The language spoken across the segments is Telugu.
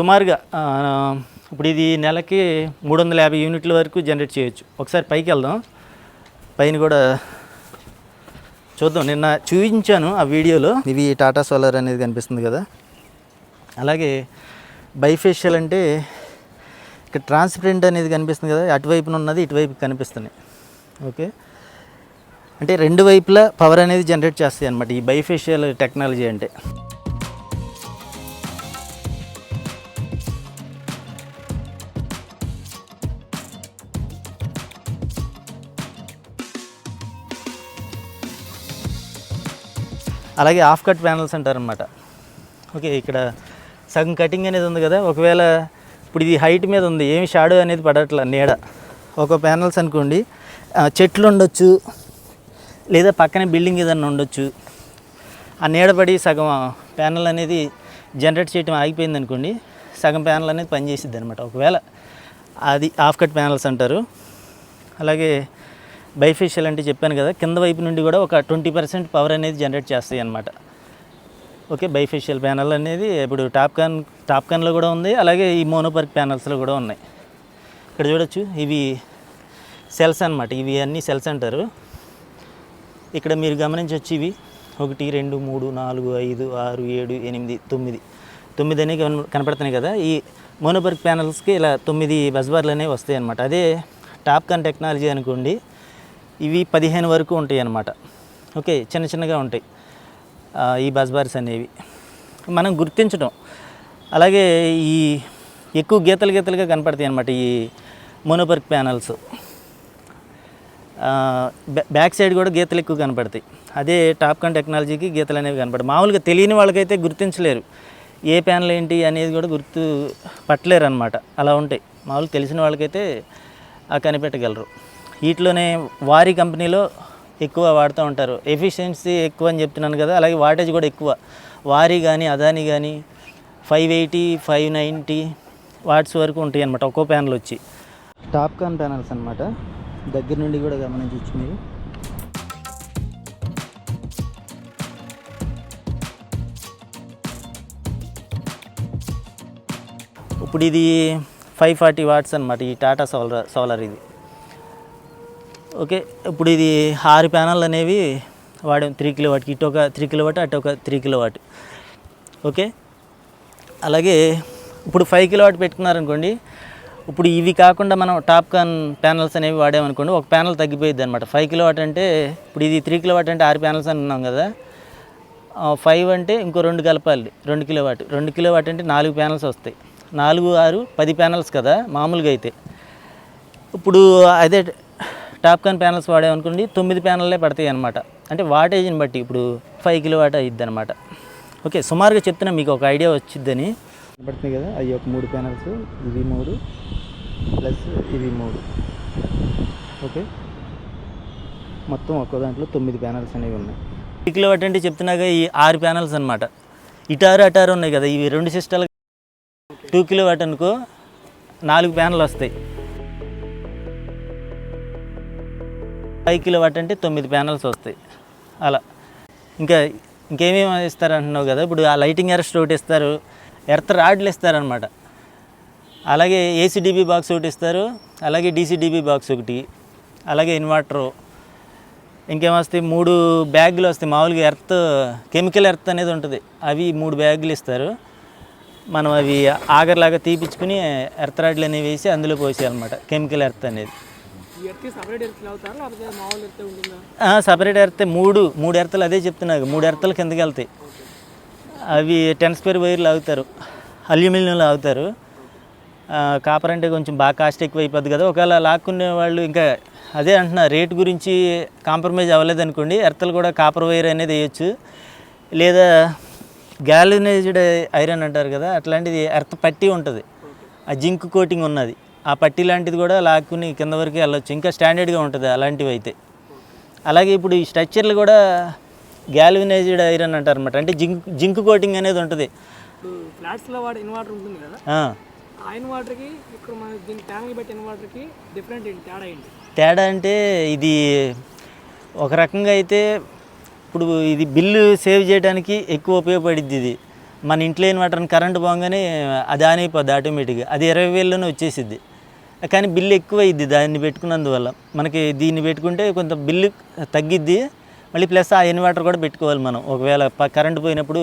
సుమారుగా ఇప్పుడు ఇది నెలకి మూడు వందల యాభై యూనిట్ల వరకు జనరేట్ చేయొచ్చు. ఒకసారి పైకి వెళ్దాం. పైన కూడా చూద్దాం. నిన్న చూపించాను ఆ వీడియోలో. ఇవి టాటా సోలార్ అనేది కనిపిస్తుంది కదా. అలాగే బైఫేషియల్ అంటే ఇక్కడ ట్రాన్స్పరెంట్ అనేది కనిపిస్తుంది కదా. అటువైపున ఉన్నది ఇటువైపు కనిపిస్తున్నాయి. ఓకే? అంటే రెండు వైపులా పవర్ అనేది జనరేట్ చేస్తాయి అనమాట ఈ బైఫేషియల్ టెక్నాలజీ అంటే. అలాగే ఆఫ్ కట్ ప్యానల్స్ అంటారనమాట ఓకే ఇక్కడ సగం కటింగ్ అనేది ఉంది కదా ఒకవేళ ఇప్పుడు ఇది హైట్ మీద ఉంది ఏమి షాడో అనేది పడట్ల నీడ. ఒక ప్యానల్స్ అనుకోండి చెట్లు ఉండొచ్చు లేదా పక్కనే బిల్డింగ్ ఏదన్నా ఉండొచ్చు. ఆ నీడ పడి సగం ప్యానల్ అనేది జనరేట్ చేయడం ఆగిపోయింది అనుకోండి సగం ప్యానల్ అనేది పనిచేసిద్ది అనమాట ఒకవేళ అది ఆఫ్ కట్ ప్యానల్స్ అంటారు. అలాగే బైఫేషియల్ అంటే చెప్పాను కదా కింద వైపు నుండి కూడా ఒక ట్వంటీ పర్సెంట్ పవర్ అనేది జనరేట్ చేస్తాయి అనమాట ఓకే బైఫేషియల్ ప్యానల్ అనేది ఇప్పుడు టాప్కాన్ టాప్కాన్లో కూడా ఉంది అలాగే ఈ మోనోపర్క్ ప్యానల్స్లో కూడా ఉన్నాయి. ఇక్కడ చూడొచ్చు ఇవి సెల్స్ అనమాట ఇవి అన్నీ సెల్స్ అంటారు. ఇక్కడ మీరు గమనించవచ్చు ఇవి. ఒకటి రెండు మూడు నాలుగు ఐదు ఆరు ఏడు ఎనిమిది తొమ్మిది. తొమ్మిది అనేవి కనపడుతున్నాయి కదా ఈ మోనోబర్గ్ ప్యానల్స్కి ఇలా తొమ్మిది బస్బార్లు అనేవి వస్తాయి అనమాట అదే టాప్ కాన్ టెక్నాలజీ అనుకోండి ఇవి పదిహేను వరకు ఉంటాయి అన్నమాట. ఓకే చిన్న చిన్నగా ఉంటాయి. ఈ బస్బార్స్ అనేవి. మనం గుర్తించడం అలాగే ఈ ఎక్కువ గీతలు గీతలుగా కనపడతాయి అన్నమాట ఈ మోనోపర్క్ ప్యానల్స్. బ్యాక్ సైడ్ కూడా గీతలు ఎక్కువ కనపడతాయి. అదే టాప్ కాన్ టెక్నాలజీకి గీతలు అనేవి కనపడతాయి మామూలుగా తెలియని వాళ్ళకైతే గుర్తించలేరు. ఏ ప్యానల్ ఏంటి అనేది కూడా గుర్తు పట్టలేరు అనమాట అలా ఉంటాయి. మామూలుగా తెలిసిన వాళ్ళకైతే ఆ కనిపెట్టగలరు. వీటిలోనే వారి కంపెనీలో ఎక్కువ వాడుతూ ఉంటారు. ఎఫిషియన్సీ ఎక్కువ అని చెప్తున్నాను కదా అలాగే వాటేజ్ కూడా ఎక్కువ. వారి కానీ అదాని కానీ five eighty five ninety watts వరకు ఉంటాయి అనమాట ఒక్కో ప్యానల్ వచ్చి. టాప్ కాన్ ప్యానల్స్ అనమాట దగ్గర నుండి కూడా గమనించవచ్చు మీరు ఇప్పుడు ఇది ఫైవ్ ఫార్టీ వాట్స్ అనమాట ఈ టాటా సోలార్ సోలార్ ఇది. ఓకే ఇప్పుడు ఇది ఆరు ప్యానల్ అనేవి వాడాం త్రీ కిలో వాట్కి ఇటు ఒక త్రీ కిలో వాట్ అటు ఒక త్రీ కిలో వాట్ ఓకే? అలాగే ఇప్పుడు ఫైవ్ కిలో వాట్ పెట్టుకున్నారనుకోండి ఇప్పుడు ఇవి కాకుండా మనం టాప్ కాన్ ప్యానల్స్ అనేవి వాడామనుకోండి ఒక ప్యానల్ తగ్గిపోయింది అనమాట ఫైవ్ కిలో వాట్ అంటే ఇప్పుడు ఇది త్రీ కిలో వాట్ అంటే ఆరు ప్యానల్స్ అన్నాం కదా ఫైవ్ అంటే ఇంకో రెండు కలపాలి రెండు కిలో వాట్ రెండు కిలో వాట్ అంటే నాలుగు ప్యానల్స్ వస్తాయి. నాలుగు ఆరు పది ప్యానల్స్ కదా మామూలుగా అయితే. ఇప్పుడు అదే టాప్ కాన్ ప్యానల్స్ వాడామనుకోండి తొమ్మిది ప్యానల్లే పడతాయి అనమాట అంటే వాటేజ్ని బట్టి? ఇప్పుడు ఫైవ్ కిలో వాట్ అయ్యిద్ది అనమాట ఓకే సుమారుగా చెప్తున్నా మీకు ఒక ఐడియా వచ్చిద్దని. పడుతుంది కదా అవి ఒక మూడు ప్యానల్స్ ఇవి మూడు ప్లస్ ఇవి మూడు. ఓకే మొత్తం ఒక్కో దాంట్లో తొమ్మిది ప్యానల్స్ అనేవి ఉన్నాయి. త్రీ కిలో వాట్ అంటే చెప్తున్నాగా ఈ ఆరు ప్యానల్స్ అనమాట ఇటారు అటారు ఉన్నాయి కదా ఇవి రెండు సిస్టాలు టూ కిలో వాట్ అనుకో నాలుగు ప్యానల్ వస్తాయి. ఫైవ్ కిలో వాట్ అంటే తొమ్మిది ప్యానల్స్ వస్తాయి. అలా. ఇంకా ఇంకేమేమి ఇస్తారు అంటున్నావు కదా ఇప్పుడు ఆ లైటింగ్ ఎర్స్ట్ ఒకటి ఇస్తారు ఎర్త్ రాడ్లు ఇస్తారనమాట అలాగే ఏసీడీబీ బాక్స్ ఒకటి ఇస్తారు అలాగే డీసీడీబీ బాక్స్ ఒకటి అలాగే ఇన్వర్టరు ఇంకేమొస్తాయి మూడు బ్యాగులు వస్తాయి మామూలుగా ఎర్త్ కెమికల్ ఎర్త్ అనేది ఉంటుంది. అవి మూడు బ్యాగులు ఇస్తారు. మనం అవి ఆగర్లాగా తీపించుకుని ఎర్త్ రాడ్లు అనేవి వేసి అందులో పోసేయాలన్నమాట కెమికల్ ఎర్త్ అనేది. సపరేట్ ఎర్త్ మూడు మూడు ఎర్తలు అదే చెప్తున్నాను మూడు ఎర్తలు కిందకి వెళ్తాయి. అవి టెన్ స్క్వేర్ వైర్లు ఆగుతారు. అల్యూమినియంలో ఆగుతారు కాపర్ అంటే కొంచెం బాగా కాస్ట్ ఎక్కువ అయిపోద్ది కదా. ఒకవేళ లాక్కునే వాళ్ళు ఇంకా అదే అంటున్నా రేట్ గురించి కాంప్రమైజ్ అవ్వలేదు అనుకోండి ఎర్తలు కూడా కాపర్ వైర్ అనేది వేయచ్చు. లేదా గ్యాలనైజ్డ్ ఐరన్ అంటారు కదా అట్లాంటిది ఎర్త్ పట్టి ఉంటుంది. ఆ జింక్ కోటింగ్ ఉన్నది. ఆ పట్టి లాంటిది కూడా లాక్కుని కింద వరకు వెళ్ళొచ్చు. ఇంకా స్టాండర్డ్గా ఉంటుంది అలాంటివి అయితే. అలాగే ఇప్పుడు ఈ స్ట్రక్చర్లు కూడా గ్యాల్వినైజ్డ్ ఐరన్ అంటారు అనమాట అంటే జింక్ జింక్ కోటింగ్ అనేది ఉంటుంది. ఇప్పుడు ఫ్లాట్స్లో వాడే ఇన్వర్టర్ ఉంటుంది కదా? ఆ, ఆ ఇన్వర్టర్కి ఇక్కడ మన దీని ట్యాంక్ పెట్టి ఇన్వర్టర్కి డిఫరెంట్ ఏంటి? తేడా ఏంటి? తేడా అంటే ఇది ఒక రకంగా అయితే ఇప్పుడు ఇది బిల్లు సేవ్ చేయడానికి ఎక్కువ ఉపయోగపడిద్ది ఇది. మన ఇంట్లో ఇన్వర్టర్ కరెంట్ పోగానే అది ఆన్ అయిపోద్ది ఆటోమేటిక్గా అది ఇరవై వేల్లోనే వచ్చేసిద్ది. కానీ బిల్లు ఎక్కువ అయ్యిద్ది దాన్ని పెట్టుకున్నందువల్ల. మనకి దీన్ని పెట్టుకుంటే కొంత బిల్లు తగ్గిద్ది. మళ్ళీ ప్లస్ ఆ ఇన్వర్టర్ కూడా పెట్టుకోవాలి మనం. ఒకవేళ కరెంట్ పోయినప్పుడు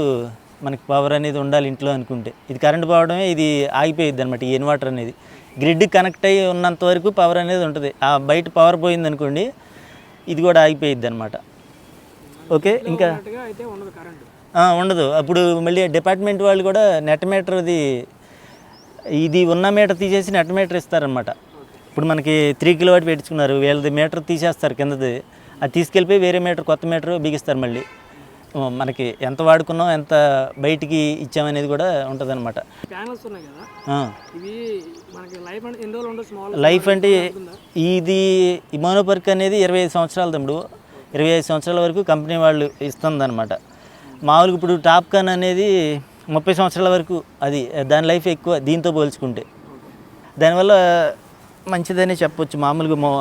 మనకి పవర్ అనేది ఉండాలి ఇంట్లో అనుకుంటే. ఇది కరెంట్ పోవడమే ఇది ఆగిపోయిద్ది అనమాట ఈ ఇన్వర్టర్ అనేది. గ్రిడ్ కనెక్ట్ అయ్యి ఉన్నంత వరకు పవర్ అనేది ఉంటుంది. ఆ బయట పవర్ పోయింది అనుకోండి ఇది కూడా ఆగిపోయిద్ది అనమాట ఓకే ఇంకా? ఉండదు అప్పుడు మళ్ళీ డిపార్ట్మెంట్ వాళ్ళు కూడా నెట్ మీటర్ది ఇది ఉన్న మీటర్ తీసేసి నెట్ మీటర్ ఇస్తారనమాట ఇప్పుడు మనకి త్రీ కిలో వాట్ పెట్టించుకున్నారు వీళ్ళది మీటర్ తీసేస్తారు కిందది. అది తీసుకెళ్ళిపోయి వేరే మీటర్ కొత్త మీటర్ బిగిస్తారు మళ్ళీ. మనకి ఎంత వాడుకున్నాం ఎంత బయటికి ఇచ్చామనేది కూడా ఉంటుంది అనమాట అంటే లైఫ్ అంటే ఇది ఇమోనోపర్క్ అనేది ఇరవై ఐదు సంవత్సరాల తమ్ముడు. ఇరవై ఐదు సంవత్సరాల వరకు కంపెనీ వాళ్ళు ఇస్తుందన్నమాట. మామూలుగా ఇప్పుడు టాప్ కాన్ అనేది ముప్పై సంవత్సరాల వరకు అది దాని లైఫ్ ఎక్కువ దీంతో పోల్చుకుంటే. దానివల్ల మంచిదని చెప్పొచ్చు. మామూలుగా మొ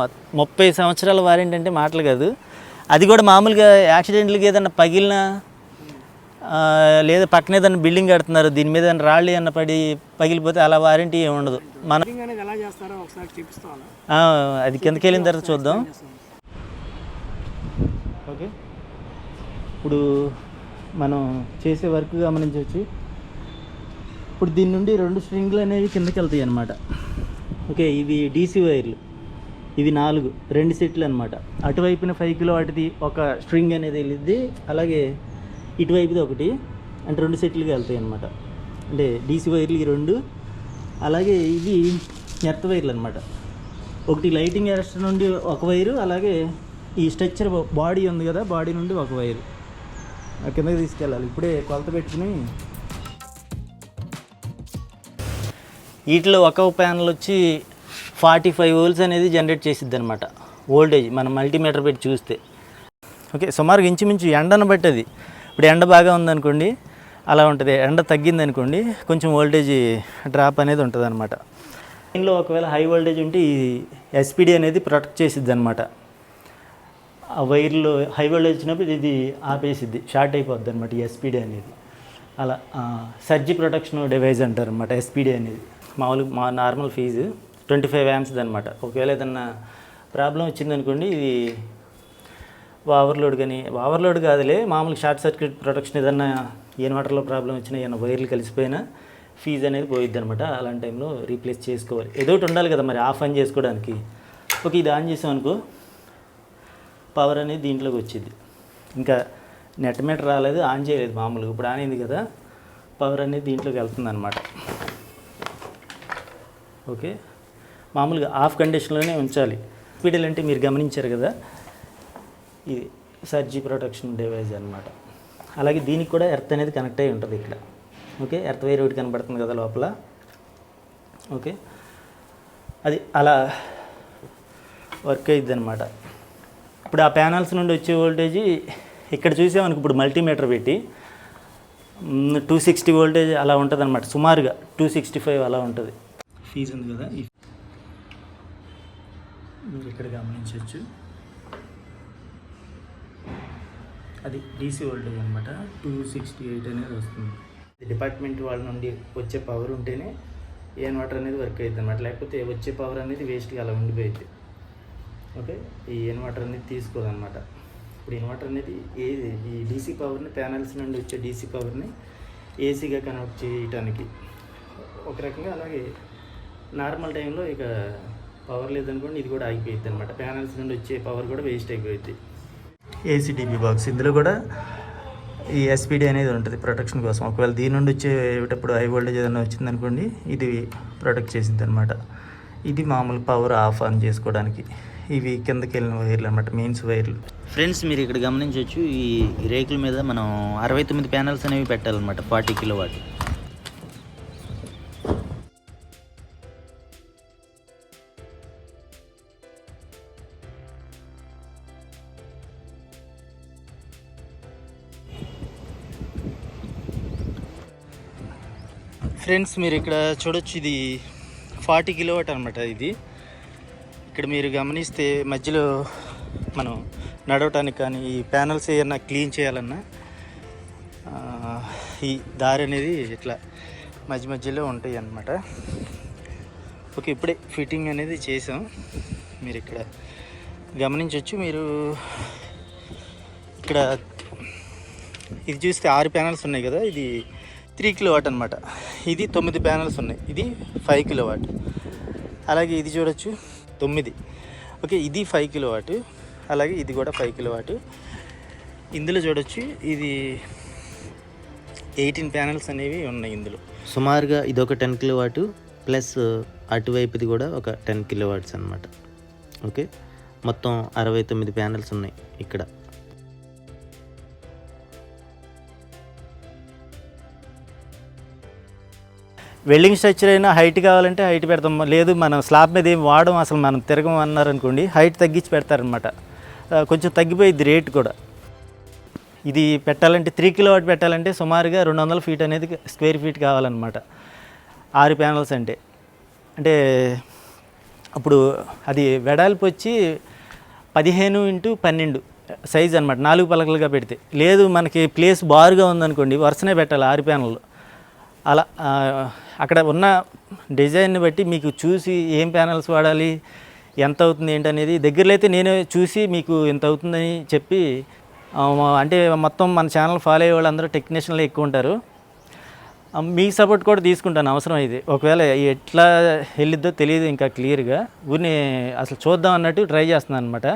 ముప్పై సంవత్సరాల వారెంటీ అంటే మాటలు కాదు. అది కూడా మామూలుగా యాక్సిడెంట్లకి ఏదన్నా పగిలినా లేదా పక్కన ఏదైనా బిల్డింగ్ కడుతున్నారు దీని మీద ఏదైనా రాళ్ళు ఏమన్నా పడి పగిలిపోతే అలా వారంటీ ఏమి ఉండదు. మన అది కిందకి వెళ్ళిన తర్వాత చూద్దాం. ఓకే. ఇప్పుడు మనం చేసే వర్క్ గమనించవచ్చు. ఇప్పుడు దీని నుండి రెండు స్ట్రింగ్లు అనేవి కిందకి వెళ్తాయి అన్నమాట. ఓకే ఇవి డీసీ వైర్లు. ఇవి నాలుగు రెండు సెట్లు అనమాట అటువైపున ఫైవ్ కిలో వాటిది ఒక స్ట్రింగ్ అనేది వెళ్ళిద్ది అలాగే ఇటువైపుది ఒకటి అంటే రెండు సెట్లుగా వెళ్తాయి అనమాట అంటే డీసీ వైర్లు ఈ రెండు అలాగే ఇవి ఎర్త్ వైర్లు అనమాట ఒకటి లైటింగ్ అరెస్ట్ నుండి ఒక వైరు అలాగే ఈ స్ట్రక్చర్ బాడీ ఉంది కదా బాడీ నుండి ఒక వైరు. కిందకి తీసుకెళ్ళాలి. ఇప్పుడే కొలత పెట్టుకుని. వీటిలో ఒక ప్యానల్ వచ్చి ఫార్టీ ఫైవ్ వోల్స్ అనేది జనరేట్ చేసిద్ది అనమాట వోల్టేజ్ మనం మల్టీమీటర్ పెట్టి చూస్తే. ఓకే సుమారుగా ఇంచుమించు ఎండను బట్టి అది ఇప్పుడు ఎండ బాగా ఉందనుకోండి అలా ఉంటుంది. ఎండ తగ్గింది అనుకోండి కొంచెం వోల్టేజ్ డ్రాప్ అనేది ఉంటుంది అనమాట దీనిలో ఒకవేళ హై వోల్టేజ్ ఉంటే ఈ ఎస్పీడీ అనేది ప్రొటెక్ట్ చేసిద్ది అనమాట ఆ వైర్లో హై వోల్టేజ్ వచ్చినప్పుడు ఇది ఆపేసిద్ది షార్ట్ అయిపోద్ది అనమాట ఎస్పీడీ అనేది. అలా సర్జీ ప్రొటెక్షన్ డివైజ్ అంటారు అనమాట ఎస్పీడీ అనేది. మామూలుగా మా నార్మల్ ఫీజు ట్వంటీ ఫైవ్ యామ్స్ది అనమాట ఒకవేళ ఏదన్నా ప్రాబ్లం వచ్చిందనుకోండి ఇది ఓవర్లోడ్ కానీ ఓవర్లోడ్ కాదులే మామూలుగా షార్ట్ సర్క్యూట్ ప్రొటెక్షన్ ఏదన్నా ఇన్వర్టర్లో ప్రాబ్లం వచ్చినా ఏమైనా వైర్లు కలిసిపోయినా ఫీజు అనేది పోయిద్ది అనమాట అలాంటి టైంలో రీప్లేస్ చేసుకోవాలి. ఏదో ఒకటి ఉండాలి కదా మరి ఆఫ్ ఆన్ చేసుకోవడానికి. ఓకే ఇది ఆన్ చేసాం అనుకో పవర్ అనేది దీంట్లోకి వచ్చింది. ఇంకా నెట్ మీటర్ రాలేదు ఆన్ చేయలేదు మామూలుగా. ఇప్పుడు ఆన్ అయింది కదా పవర్ అనేది దీంట్లోకి వెళ్తుంది అనమాట ఓకే? మామూలుగా ఆఫ్ కండిషన్లోనే ఉంచాలి. స్పీడల్ అంటే మీరు గమనించారు కదా ఇది సర్జీ ప్రొటెక్షన్ డివైజ్ అనమాట అలాగే దీనికి కూడా ఎర్త్ అనేది కనెక్ట్ అయి ఉంటుంది ఇక్కడ. ఓకే? ఎర్త్ వైర్ ఒకటి కనబడుతుంది కదా లోపల. ఓకే? అది అలా వర్క్ అయ్యిద్ది అనమాట ఇప్పుడు ఆ ప్యానల్స్ నుండి వచ్చే వోల్టేజ్ ఇక్కడ చూసామనుకు ఇప్పుడు మల్టీమీటర్ పెట్టి టూ సిక్స్టీ వోల్టేజ్ అలా ఉంటుంది అనమాట సుమారుగా టూ సిక్స్టీ ఫైవ్ అలా ఉంటుంది. ఫీజు ఉంది కదా మీరు ఇక్కడ గమనించవచ్చు అది డీసీ వోల్టేజ్ అనమాట టూ సిక్స్టీ ఎయిట్ అనేది వస్తుంది. డిపార్ట్మెంట్ వాళ్ళ నుండి వచ్చే పవర్ ఉంటేనే ఏ ఇన్వర్టర్ అనేది వర్క్ అవుతుంది అనమాట లేకపోతే వచ్చే పవర్ అనేది వేస్ట్గా అలా ఉండిపోయింది ఓకే? ఈ ఇన్వర్టర్ అనేది తీసుకోదన్నమాట. ఇప్పుడు ఇన్వర్టర్ అనేది ఏది ఈ డీసీ పవర్ని ప్యానల్స్ నుండి వచ్చే డీసీ పవర్ని ఏసీగా కన్వర్ట్ చేయటానికి. ఒక రకంగా అలాగే నార్మల్ టైంలో ఇక పవర్ లేదనుకోండి ఇది కూడా ఆగిపోయింది అనమాట ప్యానల్స్ నుండి వచ్చే పవర్ కూడా వేస్ట్ అయిపోయింది ఏసీడీబీ బాక్స్ ఇందులో కూడా ఈ ఎస్పీడీ అనేది ఉంటుంది ప్రొటెక్షన్ కోసం. ఒకవేళ దీని నుండి వచ్చేటప్పుడు హై వోల్టేజ్ ఏదైనా వచ్చిందనుకోండి ఇది ప్రొటెక్ట్ చేసిద్ది అనమాట ఇది మామూలు పవర్ ఆఫ్ ఆన్ చేసుకోవడానికి. ఇవి కిందకి వెళ్ళిన వైర్లు అనమాట మెయిన్స్ వైర్లు. ఫ్రెండ్స్ మీరు ఇక్కడ గమనించవచ్చు ఈ రేకుల మీద మనం అరవై తొమ్మిది ప్యానల్స్ అనేవి పెట్టాలన్నమాట ఫార్టీ కిలో వాటి ఫ్రెండ్స్ మీరు ఇక్కడ చూడొచ్చు ఇది ఫార్టీ కిలోవాట్ అనమాట ఇది. ఇక్కడ మీరు గమనిస్తే మధ్యలో మనం నడవటానికి కానీ ఈ ప్యానల్స్ ఏమన్నా క్లీన్ చేయాలన్నా ఈ దారి అనేది ఇట్లా మధ్య మధ్యలో ఉంటాయి అన్నమాట. ఓకే ఇప్పుడే ఫిట్టింగ్ అనేది చేసాం మీరు ఇక్కడ గమనించవచ్చు మీరు ఇక్కడ ఇది చూస్తే ఆరు ప్యానల్స్ ఉన్నాయి కదా ఇది త్రీ కిలో వాట్ అనమాట ఇది తొమ్మిది ప్యానల్స్ ఉన్నాయి. ఇది ఫైవ్ కిలో వాట్ అలాగే ఇది చూడొచ్చు. తొమ్మిది. ఓకే ఇది ఫైవ్ కిలో వాట్ అలాగే ఇది కూడా ఫైవ్ కిలో వాట్. ఇందులో చూడొచ్చు ఇది ఎయిటీన్ ప్యానల్స్ అనేవి ఉన్నాయి ఇందులో. సుమారుగా ఇది ఒక టెన్ కిలో వాట్ ప్లస్ అటువైపుది కూడా ఒక టెన్ కిలో వాట్స్ అనమాట ఓకే మొత్తం అరవై తొమ్మిది ప్యానల్స్ ఉన్నాయి ఇక్కడ. వెల్డింగ్ స్ట్రక్చర్ అయినా హైట్ కావాలంటే హైట్ పెడతాం. లేదు మనం స్లాబ్ మీద ఏం వాడడం అసలు మనం తిరగం అన్నారనుకోండి హైట్ తగ్గించి పెడతారనమాట కొంచెం తగ్గిపోయింది రేట్ కూడా. ఇది పెట్టాలంటే త్రీ కిలో వాట్ పెట్టాలంటే సుమారుగా రెండు వందల ఫీట్ అనేది స్క్వేర్ ఫీట్ కావాలన్నమాట. ఆరు ప్యానల్స్ అంటే. అంటే అప్పుడు అది వెడల్పు వచ్చి పదిహేను ఇంటూ పన్నెండు సైజ్ అనమాట నాలుగు పలకలుగా పెడితే. లేదు మనకి ప్లేస్ బారుగా ఉందనుకోండి వరుసనే పెట్టాలి ఆరు ప్యానల్ అలా అక్కడ ఉన్న డిజైన్ని బట్టి మీకు చూసి ఏం ప్యానల్స్ వాడాలి ఎంత అవుతుంది ఏంటనేది దగ్గరలో అయితే నేనే చూసి మీకు ఎంత అవుతుందని చెప్పి అంటే మొత్తం మన ఛానల్ ఫాలో అయ్యే వాళ్ళందరూ టెక్నీషియన్లు ఎక్కువ ఉంటారు. మీ సపోర్ట్ కూడా తీసుకుంటాను అవసరం ఇది. ఒకవేళ ఎట్లా వెళ్ళిద్దో తెలియదు ఇంకా క్లియర్గా. ఊరిని అసలు చూద్దాం అన్నట్టు ట్రై చేస్తున్నాను అనమాట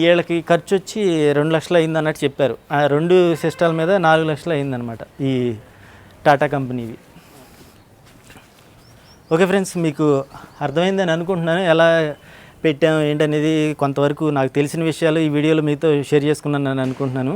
వీళ్ళకి ఖర్చు వచ్చి రెండు లక్షలు అయింది అన్నట్టు చెప్పారు. ఆ రెండు సిస్టాల మీద నాలుగు లక్షలు అయిందనమాట ఈ టాటా కంపెనీవి. ఓకే ఫ్రెండ్స్ మీకు అర్థమైందని అనుకుంటున్నాను. ఎలా పెట్టాం ఏంటనేది కొంతవరకు నాకు తెలిసిన విషయాలు ఈ వీడియోలో మీతో షేర్ చేసుకున్నాను అనుకుంటున్నాను.